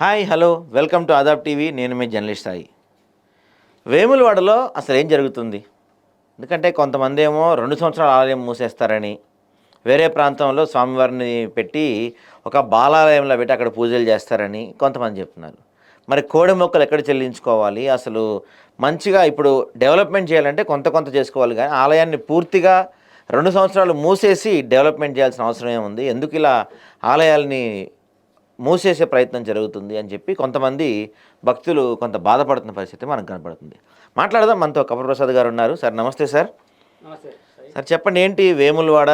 Hi hello. Welcome to Aadab TV. నేను మీ journalist Sai. వేములవాడలో అసలు ఏం జరుగుతుంది? ఎందుకంటే కొంతమంది ఏమో రెండు సంవత్సరాల ఆలయం మూసేస్తారని వేరే ప్రాంతంలో స్వామివారిని పెట్టి ఒక బాలాలయంలో పెట్టి అక్కడ పూజలు చేస్తారని కొంతమంది చెప్తున్నారు. మరి కోడి మొక్కలు ఎక్కడ చెల్లించుకోవాలి? అసలు మంచిగా ఇప్పుడు డెవలప్మెంట్ చేయాలంటే కొంత కొంత చేసుకోవాలి కానీ ఆలయాన్ని పూర్తిగా రెండు సంవత్సరాలు మూసేసి డెవలప్మెంట్ చేయాల్సిన అవసరం ఏముంది? ఎందుకు ఇలా ఆలయాల్ని మూసేసే ప్రయత్నం జరుగుతుంది అని చెప్పి కొంతమంది భక్తులు కొంత బాధపడుతున్న పరిస్థితి మనకు కనపడుతుంది. మాట్లాడదాం మనతో కపూర్ ప్రసాద్ గారు ఉన్నారు. సార్ నమస్తే సార్. సార్ చెప్పండి ఏంటి వేములవాడ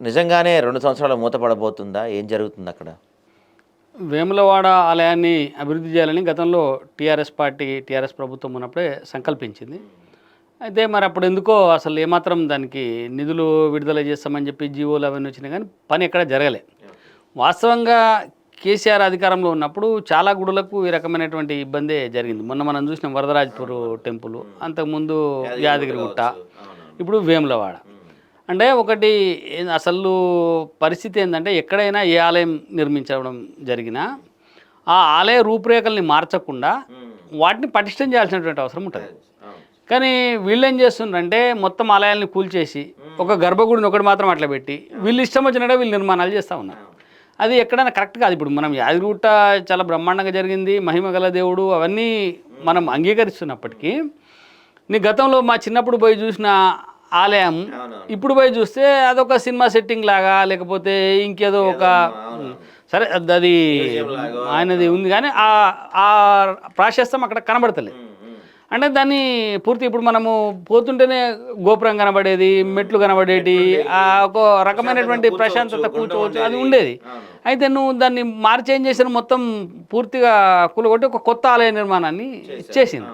నిజంగానే రెండు సంవత్సరాలు మూతపడబోతుందా? ఏం జరుగుతుంది అక్కడ? వేములవాడ ఆలయాన్ని అభివృద్ధి చేయాలని గతంలో టీఆర్ఎస్ పార్టీ టీఆర్ఎస్ ప్రభుత్వం ఉన్నప్పుడే సంకల్పించింది. అయితే మరి అప్పుడు ఎందుకో అసలు ఏమాత్రం దానికి నిధులు విడుదల చేస్తామని చెప్పి జీవోలు అవన్నీ వచ్చినాయి కానీ పని ఎక్కడ జరగలే. వాస్తవంగా కేసీఆర్ అధికారంలో ఉన్నప్పుడు చాలా గుడులకు ఈ రకమైనటువంటి ఇబ్బందే జరిగింది. మొన్న మనం చూసినాం వరదరాజపూర్ టెంపుల్ అంతకుముందు యాదగిరిగుట్ట ఇప్పుడు వేములవాడ. అంటే ఒకటి అసలు పరిస్థితి ఏంటంటే ఎక్కడైనా ఏ ఆలయం నిర్మించడం జరిగినా ఆ ఆలయ రూపురేఖల్ని మార్చకుండా వాటిని పటిష్టం చేయాల్సినటువంటి అవసరం ఉంటుంది. కానీ వీళ్ళు ఏం చేస్తుండ్రంటే మొత్తం ఆలయాల్ని కూల్చేసి ఒక గర్భగుడిని ఒకటి మాత్రం అట్లా పెట్టి వీళ్ళు ఇష్టం వచ్చినట్టే వీళ్ళు నిర్మాణాలు చేస్తూ ఉన్నారు. అది ఎక్కడైనా కరెక్ట్ కాదు. ఇప్పుడు మనం యాదగిరిగుట్ట చాలా బ్రహ్మాండంగా జరిగింది. మహిమ గల దేవుడు అవన్నీ మనం అంగీకరిస్తున్నప్పటికీ నీ గతంలో మా చిన్నప్పుడు పోయి చూసిన ఆలయం ఇప్పుడు పోయి చూస్తే అదొక సినిమా సెట్టింగ్ లాగా లేకపోతే ఇంకేదో ఒక సరే అది- ఆయనది ఉంది కానీ ఆ ఆ ప్రాశస్తం అక్కడ కనబడతలేదు. అంటే దాన్ని పూర్తి ఇప్పుడు మనము పోతుంటేనే గోపురం కనబడేది మెట్లు కనబడేటి ఆ ఒక రకమైనటువంటి ప్రశాంతత కూర్చోవచ్చు అది ఉండేది. అయితే నువ్వు దాన్ని మార్చేంజ్ చేసిన మొత్తం పూర్తిగా కూలగొట్టి ఒక కొత్త ఆలయ నిర్మాణాన్ని చేసింది.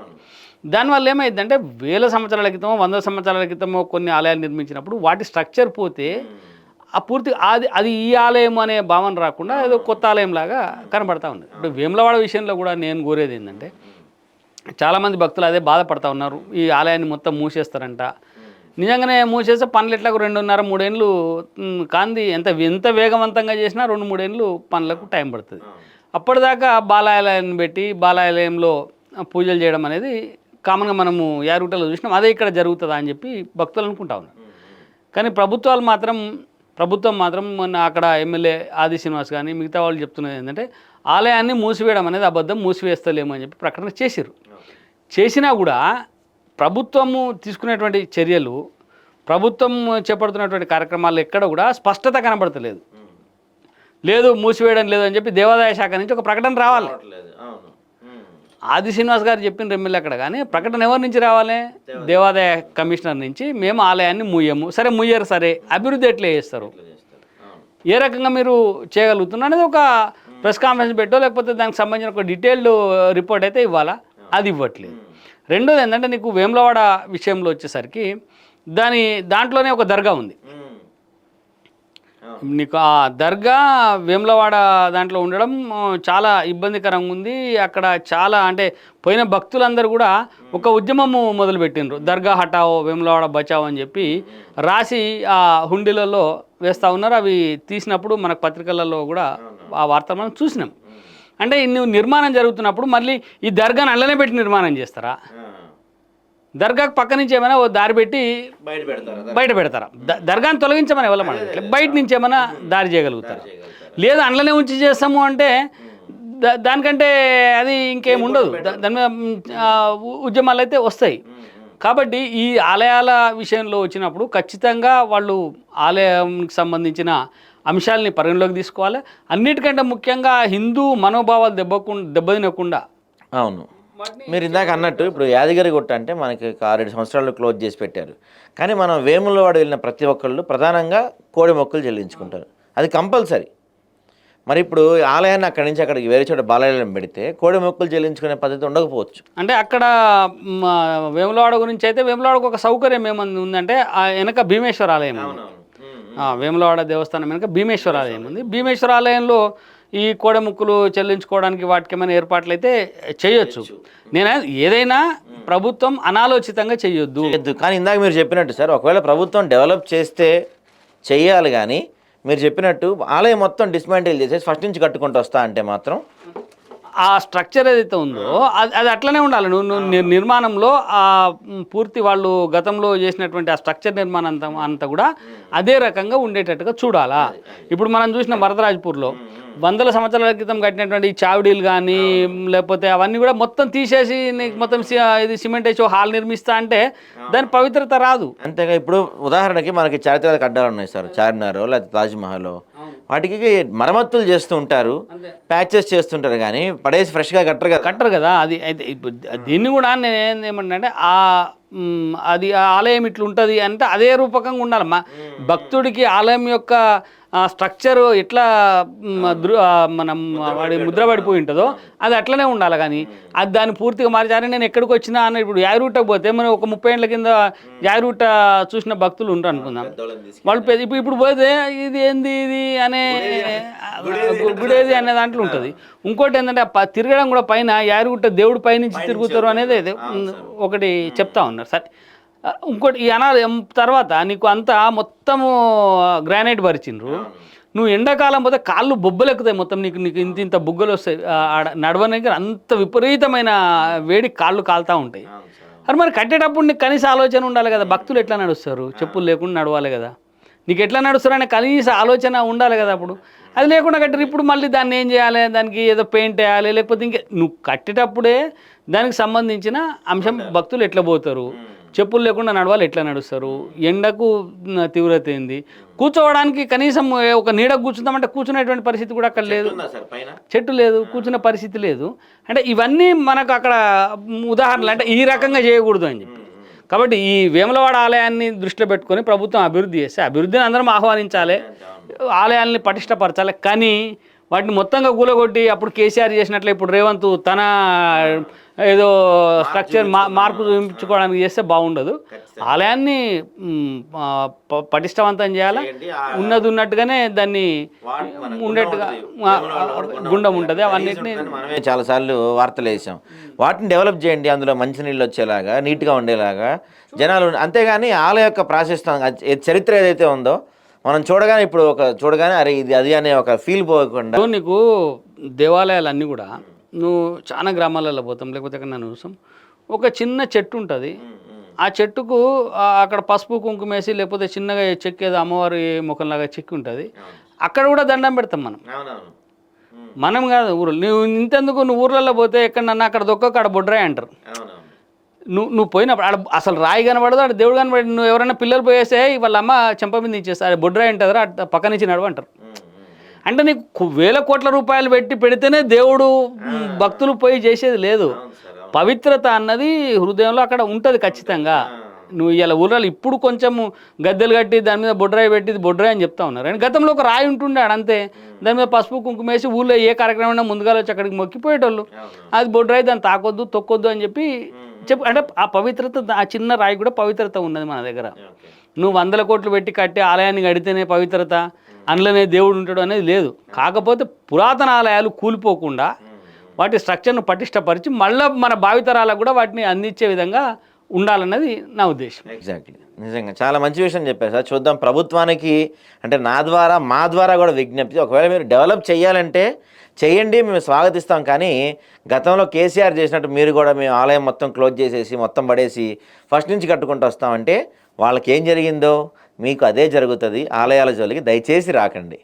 దానివల్ల ఏమైందంటే వేల సంవత్సరాల క్రితమో వంద సంవత్సరాల క్రితమో కొన్ని ఆలయాలు నిర్మించినప్పుడు వాటి స్ట్రక్చర్ పోతే ఆ పూర్తి అది అది ఈ ఆలయం అనే భావన రాకుండా ఏదో కొత్త ఆలయం లాగా కనబడతా ఉంది. ఇప్పుడు వేములవాడ విషయంలో కూడా నేను కోరేది ఏంటంటే చాలామంది భక్తులు అదే బాధపడతా ఉన్నారు. ఈ ఆలయాన్ని మొత్తం మూసేస్తారంట. నిజంగానే మూసేస్తే పనులు ఎట్లాగో రెండున్నర మూడేళ్ళు కాంది ఎంత ఎంత వేగవంతంగా చేసినా రెండు మూడేళ్ళు పనులకు టైం పడుతుంది. అప్పటిదాకా బాలాలయాన్ని పెట్టి బాలాలయంలో పూజలు చేయడం అనేది కామన్గా మనము యారుగుట్టలో చూసినాం అదే ఇక్కడ జరుగుతుందా అని చెప్పి భక్తులు అనుకుంటా ఉన్నారు. కానీ ప్రభుత్వాలు మాత్రం ప్రభుత్వం మాత్రం మొన్న అక్కడ ఎమ్మెల్యే ఆది శ్రీనివాస్ కానీ మిగతా వాళ్ళు చెప్తున్నది ఏంటంటే ఆలయాన్ని మూసివేయడం అనేది అబద్ధం మూసివేస్తలేము అని చెప్పి ప్రకటన చేసిరు చేసినా కూడా ప్రభుత్వము తీసుకునేటువంటి చర్యలు ప్రభుత్వం చేపడుతున్నటువంటి కార్యక్రమాలు ఎక్కడ కూడా స్పష్టత కనబడతలేదు. లేదు మూసివేయడం లేదు అని చెప్పి దేవాదాయ శాఖ నుంచి ఒక ప్రకటన రావాలి. ఆది శ్రీనివాస్ గారు చెప్పిన ఎమ్మెల్యే అక్కడ కానీ ప్రకటన ఎవరి నుంచి రావాలి? దేవాదాయ కమిషనర్ నుంచి మేము ఆలయాన్ని మూయము. సరే ముయ్యరు సరే. అభివృద్ధి ఎట్లా చేస్తారు? ఏ రకంగా మీరు చేయగలుగుతున్నారు అనేది ఒక ప్రెస్ కాన్ఫరెన్స్ పెట్టో లేకపోతే దానికి సంబంధించిన ఒక డీటెయిల్డ్ రిపోర్ట్ అయితే ఇవ్వాలా? అది ఇవ్వట్లేదు. రెండోది ఏంటంటే నీకు వేములవాడ విషయంలో వచ్చేసరికి దాని దాంట్లోనే ఒక దర్గా ఉంది. నీకు ఆ దర్గా వేములవాడ దాంట్లో ఉండడం చాలా ఇబ్బందికరంగా ఉంది. అక్కడ చాలా అంటే పోయిన భక్తులందరూ కూడా ఒక ఉద్యమము మొదలుపెట్టిండ్రు. దర్గా హటావో వేములవాడ బచావో అని చెప్పి రాసి ఆ హుండీలలో వేస్తూ ఉన్నారు. అవి తీసినప్పుడు మనకు పత్రికలలో కూడా ఆ వార్తలు మనం చూసినాం. అంటే నువ్వు నిర్మాణం జరుగుతున్నప్పుడు మళ్ళీ ఈ దర్గాను అల్లనే పెట్టి నిర్మాణం చేస్తారా? దర్గాకు పక్క నుంచి ఏమైనా ఓ దారి పెట్టి బయట పెడతారా? బయట పెడతారా? ద- దర్గాను తొలగించమని ఎవరు బయట నుంచి ఏమైనా దారి చేయగలుగుతారు? లేదా అండ్లనే ఉంచి చేస్తాము అంటే దానికంటే అది ఇంకేం ఉండదు. దాని మీద ఉద్యమాలు అయితే వస్తాయి. కాబట్టి ఈ ఆలయాల విషయంలో వచ్చినప్పుడు ఖచ్చితంగా వాళ్ళు ఆలయంకి సంబంధించిన అంశాలని పరిగణలోకి తీసుకోవాలి. అన్నిటికంటే ముఖ్యంగా హిందూ మనోభావాలు దెబ్బకుండా దెబ్బతినకుండా. అవును. మీరు ఇందాక అన్నట్టు ఇప్పుడు యాదగిరి గుట్ట అంటే మనకి ఆరేడు సంవత్సరాలు క్లోజ్ చేసి పెట్టారు. కానీ మనం వేములవాడ వెళ్ళిన ప్రతి ఒక్కళ్ళు ప్రధానంగా కోడి మొక్కలు చెల్లించుకుంటారు. అది కంపల్సరీ. మరి ఇప్పుడు ఆలయాన్ని అక్కడి నుంచి అక్కడికి వేరే చోట బాలయాలను పెడితే కోడి మొక్కలు చెల్లించుకునే పద్ధతి ఉండకపోవచ్చు. అంటే అక్కడ వేములవాడ గురించి అయితే వేములవాడకు ఒక సౌకర్యం ఏమంది ఉందంటే ఆ వెనక భీమేశ్వర ఆలయం వేములవాడ దేవస్థానం వెనక భీమేశ్వర ఆలయం ఉంది. భీమేశ్వర ఆలయంలో ఈ కోడెముక్కులు చెల్లించుకోవడానికి వాటికి ఏమైనా ఏర్పాట్లు అయితే చేయొచ్చు. నేను ఏదైనా ప్రభుత్వం అనాలోచితంగా చేయొద్దు. కానీ ఇందాక మీరు చెప్పినట్టు సార్ ఒకవేళ ప్రభుత్వం డెవలప్ చేస్తే చెయ్యాలి కానీ మీరు చెప్పినట్టు ఆలయం మొత్తం డిస్మాంటిల్ చేసేసి ఫస్ట్ నుంచి కట్టుకుంటూ వస్తా అంటే మాత్రం ఆ స్ట్రక్చర్ ఏదైతే ఉందో అది అది అట్లనే ఉండాలి. నువ్వు నువ్వు నిర్- నిర్మాణంలో ఆ పూర్తి వాళ్ళు గతంలో చేసినటువంటి ఆ స్ట్రక్చర్ నిర్మాణం అంతా అంతా కూడా అదే రకంగా ఉండేటట్టుగా చూడాలా. ఇప్పుడు మనం చూసిన వరదరాజ్పూర్లో వందల సంవత్సరాల క్రితం కట్టినటువంటి చావిడీలు కానీ లేకపోతే అవన్నీ కూడా మొత్తం తీసేసి నీకు మొత్తం ఇది సిమెంట్ వేసి హాల్ నిర్మిస్తా అంటే దాని పవిత్రత రాదు. అంతేగా ఇప్పుడు ఉదాహరణకి మనకి చారిత్రక కడ్డాలు ఉన్నాయి సార్. చార్మినార్ లేకపోతే తాజ్మహల్. వాటికి మరమ్మతులు చేస్తూ ఉంటారు ప్యాచెస్ చేస్తుంటారు కానీ పడేసి ఫ్రెష్గా కట్టరు కదా. కట్టరు కదా అది అయితే ఇప్పుడు దీన్ని కూడా నేను ఏమంటే ఆ అది ఆ ఆలయం ఇట్లా ఉంటుంది అంటే అదే రూపకంగా ఉండాలి. మా భక్తుడికి ఆలయం యొక్క స్ట్రక్చర్ ఎట్లా మనం వాడి ముద్ర పడిపోయి ఉంటుందో? అది అట్లనే ఉండాలి కానీ అది దాన్ని పూర్తిగా మార్చారు నేను ఎక్కడికి వచ్చినా అన్న ఇప్పుడు యాయరూటకు పోతే మనం ఒక ముప్పై ఏళ్ళ కింద యాయరూట చూసిన భక్తులు ఉంటారు అనుకుందాం. వాళ్ళు ఇప్పుడు ఇప్పుడు పోతే ఇది ఏంది ఇది అనే గుడేది అనే దాంట్లో ఉంటుంది. ఇంకోటి ఏంటంటే తిరగడం కూడా పైన యారుగుట్ట దేవుడి పైనుంచి తిరుగుతారు అనేది ఒకటి చెప్తా ఉన్నారు. సరే. ఇంకోటి ఈ అనా తర్వాత నీకు అంతా మొత్తము గ్రానైట్ పరిచిండ్రు నువ్వు ఎండాకాలం పోతే కాళ్ళు బొబ్బలు ఎక్కుతాయి మొత్తం నీకు నీకు ఇంత ఇంత బుగ్గలు వస్తాయి. నడవడానికి అంత విపరీతమైన వేడి కాళ్ళు కాలుతూ ఉంటాయి. అరే మరి కట్టేటప్పుడు నీకు కనీస ఆలోచన ఉండాలి కదా? భక్తులు ఎట్లా నడుస్తారు? చెప్పులు లేకుండా నడవాలి కదా? నీకు ఎట్లా నడుస్తారనే కనీస ఆలోచన ఉండాలి కదా అప్పుడు? అది లేకుండా కట్టారు. ఇప్పుడు మళ్ళీ దాన్ని ఏం చేయాలి? దానికి ఏదో పెయింట్ వేయాలి? లేకపోతే ఇంకే నువ్వు కట్టేటప్పుడే దానికి సంబంధించిన అంశం భక్తులు ఎట్లా పోతారు? చెప్పులు లేకుండా నడవాలి ఎట్లా నడుస్తారు? ఎండకు తీవ్రత ఏంది? కూర్చోవడానికి కనీసం ఒక నీడ కూర్చుందామంటే కూర్చునేటువంటి పరిస్థితి కూడా అక్కడ లేదు. చెట్టు లేదు కూర్చునే పరిస్థితి లేదు. అంటే ఇవన్నీ మనకు అక్కడ ఉదాహరణలు అంటే ఈ రకంగా చేయకూడదు అని చెప్పి. కాబట్టి ఈ వేములవాడ ఆలయాన్ని దృష్టిలో పెట్టుకొని ప్రభుత్వం అభివృద్ధి చేస్తే అభివృద్ధిని అందరం ఆహ్వానించాలి. ఆలయాల్ని పటిష్టపరచాలి. కానీ వాటిని మొత్తంగా కూలగొట్టి అప్పుడు కేసీఆర్ చేసినట్లే ఇప్పుడు రేవంత్ తన ఏదో స్ట్రక్చర్ మా మార్పు చూపించుకోవడానికి చేస్తే బాగుండదు. ఆలయాన్ని పటిష్టవంతం చేయాలి? ఉన్నది ఉన్నట్టుగానే దాన్ని ఉండేట్టుగా గుండం ఉంటుంది. అవన్నిటిని మనమే చాలాసార్లు వార్తలు వేసాం. వాటిని డెవలప్ చేయండి అందులో మంచినీళ్ళు వచ్చేలాగా నీట్గా ఉండేలాగా. జనాలు అంతేగాని ఆలయ యొక్క ప్రాసెస్ చరిత్ర ఏదైతే ఉందో మనం చూడగానే ఇప్పుడు ఒక చూడగానే అరే ఇది అది అనే ఒక ఫీల్ పోకుండా. నీకు దేవాలయాలు అన్నీ కూడా నువ్వు చాలా గ్రామాలలో పోతాం లేకపోతే ఎక్కడ నన్ను చూసాం ఒక చిన్న చెట్టు ఉంటుంది. ఆ చెట్టుకు అక్కడ పసుపు కుంకుమ వేసి లేకపోతే చిన్నగా చెక్కేది అమ్మవారి ముఖంలాగా చెక్కి ఉంటుంది. అక్కడ కూడా దండం పెడతాం మనం. మనం కాదు ఊరు నువ్వు ఇంతెందుకు? నువ్వు ఊర్లలో పోతే ఎక్కడన్నా అక్కడ దొక్క అక్కడ బొడ్రాయి అంటారు. నువ్వు నువ్వు పోయినప్పుడు ఆడ అసలు రాయి కనబడదు ఆడ దేవుడు కనబడి నువ్వు ఎవరైనా పిల్లలు పోయేస్తే వాళ్ళ అమ్మ చెంప మీద ఇచ్చేస్తారు బొడ్రాయి ఉంటుంది రా పక్క నుంచి నడవ అంటారు. అంటే నీకు వేల కోట్ల రూపాయలు పెట్టి పెడితేనే దేవుడు భక్తులు పోయి చేసేది లేదు. పవిత్రత అన్నది హృదయంలో అక్కడ ఉంటుంది ఖచ్చితంగా. నువ్వు ఇలా ఊర్లలో ఇప్పుడు కొంచెం గద్దెలు కట్టి దాని మీద బొడ్రాయి పెట్టి బొడ్రాయి అని చెప్తా ఉన్నారు. అండ్ గతంలో ఒక రాయి ఉంటుండే ఆడ అంతే. దాని మీద పసుపు కుంకుమ వేసి ఊళ్ళో ఏ కార్యక్రమం అయినా ముందుగా వచ్చి అక్కడికి మొక్కిపోయేటోళ్ళు. అది బొడ్రాయి దాన్ని తాకొద్దు తొక్కొద్దు అని చెప్పి చెప్పు. అంటే ఆ పవిత్రత ఆ చిన్న రాయి కూడా పవిత్రత ఉన్నది మన దగ్గర. నువ్వు వందల కోట్లు పెట్టి కట్టి ఆలయాన్ని కడితేనే పవిత్రత అందులోనే దేవుడు ఉంటాడు అనేది లేదు. కాకపోతే పురాతన ఆలయాలు కూలిపోకుండా వాటి స్ట్రక్చర్ను పటిష్టపరిచి మళ్ళీ మన భావితరాలకు కూడా వాటిని అందించే విధంగా ఉండాలన్నది నా ఉద్దేశం. ఎగ్జాక్ట్లీ నిజంగా చాలా మంచి విషయం చెప్పారు సార్. చూద్దాం ప్రభుత్వానికి అంటే నా ద్వారా మా ద్వారా కూడా విజ్ఞప్తి. ఒకవేళ మీరు డెవలప్ చేయాలంటే చేయండి మేము స్వాగతిస్తాం. కానీ గతంలో కేసీఆర్ చేసినట్టు మీరు కూడా మేము ఆలయం మొత్తం క్లోజ్ చేసేసి మొత్తం పడేసి ఫస్ట్ నుంచి కట్టుకుంటూ వస్తామంటే వాళ్ళకి ఏం జరిగిందో మీకు అదే జరుగుతుంది. ఆలయాల జోలికి దయచేసి రాకండి.